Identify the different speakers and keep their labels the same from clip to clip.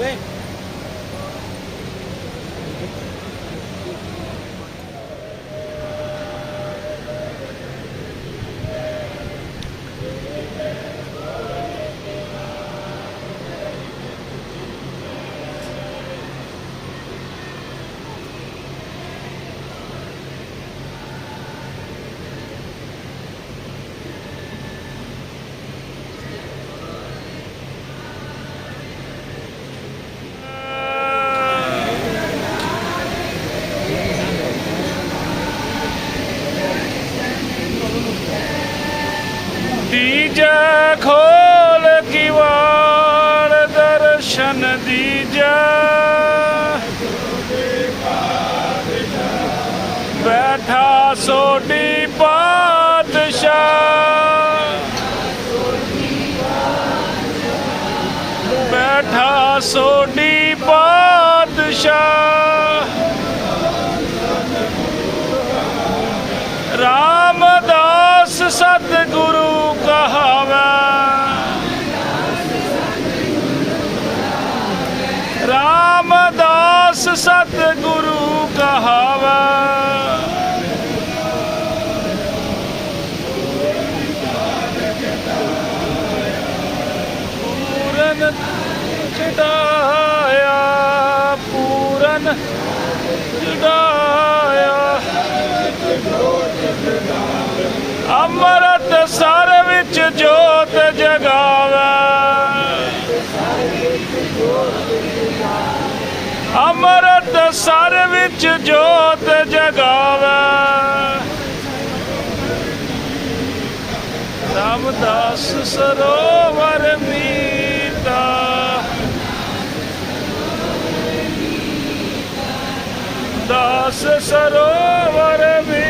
Speaker 1: 对 ਦੀਜੈ ਖੋਲ ਕਿਵਾੜ ਦਰਸ਼ਨ ਦੀਜੈ ਬੈਠਾ ਸੋਢੀ ਪਾਤਸ਼ਾਹ। ਬੈਠਾ ਸੋਢੀ ਪਾਤਸ਼ਾਹ। ਰਾਮਦਾਸ ਸਤਿਗੁਰੂ ਚੜਾਇਆ ਅੰਮ੍ਰਿਤ ਸਰ ਵਿੱਚ ਜੋਤ ਜਗਾਵੇ। ਅੰਮ੍ਰਿਤ ਸਰ ਵਿੱਚ ਜੋਤ ਜਗਾਵੇ। ਰਾਮਦਾਸ ਸਰੋਵਰ ਮੀਤਾ व्यास सरोवर में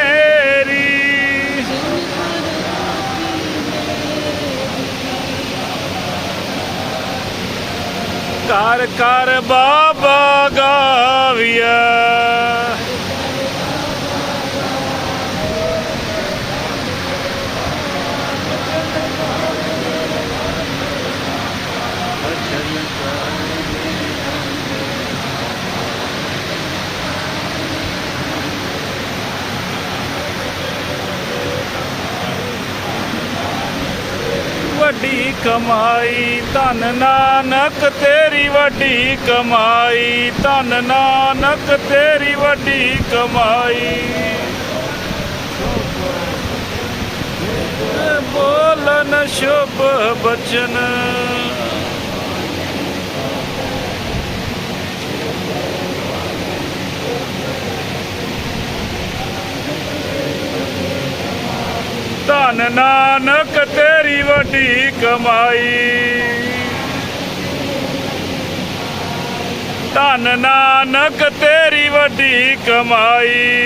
Speaker 1: ਕਰ ਕਰ ਬਾਬਾ ਗਾਵੀਆ ਵੱਡੀ ਕਮਾਈ ਧਨ ਨਾਨਕ, ਤੇਰੀ ਵੱਡੀ ਕਮਾਈ। ਧਨ ਨਾਨਕ, ਤੇਰੀ ਵੱਡੀ ਕਮਾਈ। ਬੋਲਨ ਸ਼ੁਭ ਬਚਨ। ਧਨ ਨਾਨਕ ਤੇਰੀ ਵੱਡੀ ਕਮਾਈ। ਧਨ ਨਾਨਕ, ਤੇਰੀ ਵੱਡੀ ਕਮਾਈ।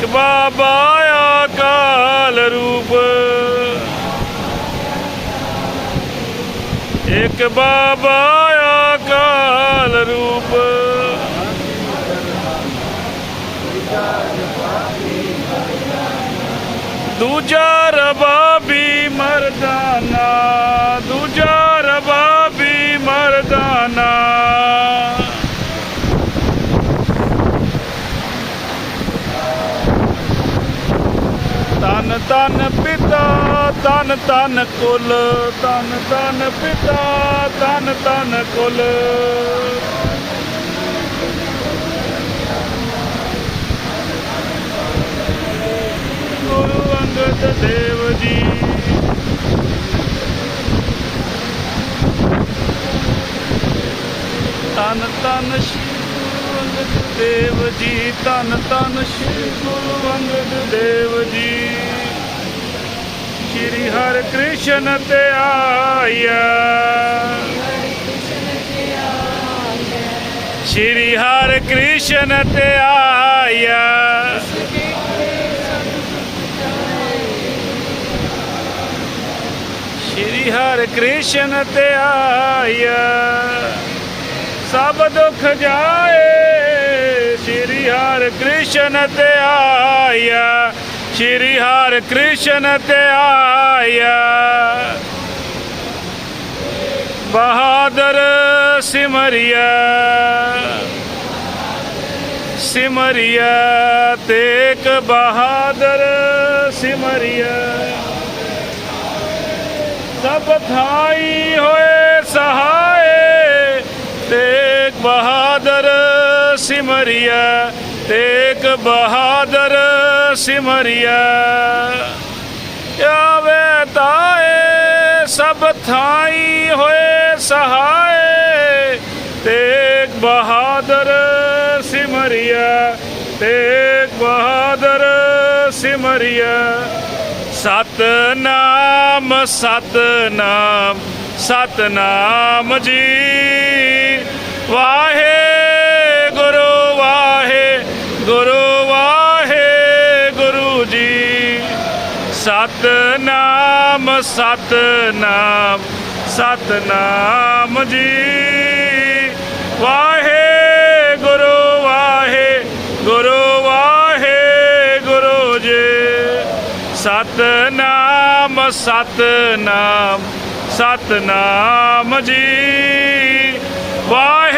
Speaker 1: ਕਿ ਬਾਬਾ ਅਕਾਲ ਰੂਪ। ਇੱਕ ਬਾਬਾ ਅਕਾਲ ਰੂਪ। ਦੂਜਾ ਰਬਾ ਵੀ ਮਰਦਾਨਾ, ਦੂਜਾ ਰਬਾਬੀ ਮਰਦਾਨਾ। ਤਨ ਤਨ ਪਿਤਾ ਤਨ ਤਨ ਕੁਲ ਤਨ ਤਨ ਪਿਤਾ ਤਨ ਤਨ ਕੁਲ। ਜੀ, ਧੰਨ ਧੰਨ ਸ੍ਰੀ ਗੁਰੂ ਅੰਗਦ ਦੇਵ ਜੀ। ਸ੍ਰੀ ਹਰਿ ਕ੍ਰਿਸ਼ਨ ਤੇ ਆਇਆ। ਸ੍ਰੀ ਹਰਿ ਕ੍ਰਿਸ਼ਨ ਤੇ ਆਇਆ। ਸ੍ਰੀ ਹਰਿ ਕ੍ਰਿਸ਼ਨ ਤੇ ਆਇਆ। ਸਭ ਦੁੱਖ ਜਾਏ। ਸ਼੍ਰੀ ਹਰਿ ਕ੍ਰਿਸ਼ਨ ਧਿਆਇਆ ਸ਼੍ਰੀ ਹਰਿ ਕ੍ਰਿਸ਼ਨ ਧਿਆਇਆ ਬਹਾਦਰ ਸਿਮਰਿਆ ਸਿਮਰਿਆ ਤੇਕ ਬਹਾਦਰ ਸਿਮਰਿਆ ਸਭ ਥਾਈ ਹੋਏ ਸਹਾਏ ਤੇਕ ਬਹਾਦਰ ਸਿਮਰਿਆ ਤੇਕ ਬਹਾਦਰ ਸਿਮਰਿਆ ਆਵੇ ਤਾਏ, ਸਭ ਥਾਈ ਹੋਏ ਸਹਾਏ, ਤੇਗ ਬਹਾਦਰ ਸਿਮਰਿਆ ਤੇਗ ਬਹਾਦਰ ਸਿਮਰਿਆ ਸਤਨਾਮ ਸਤਨਾਮ ਸਤਨਾਮ ਜੀ, ਵਾਹੇ ਵਾਹੇ, ਗੁਰੂ ਵਾਹੇ, ਗੁਰੂ ਜੀ। ਸਤਨਾਮ ਸਤਨਾਮ ਸਤਨਾਮ ਜੀ। ਵਾਹੇ, ਗੁਰੂ ਵਾਹੇ ਗੁਰੂ ਵਾਹੇ, ਗੁਰੂ ਜੀ। ਸਤਨਾਮ ਸਤਨਾਮ ਸਤਨਾਮ ਜੀ। ਵਾਹਿ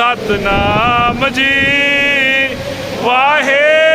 Speaker 1: ਸਤਨਾਮ ਜੀ ਵਾਹੇ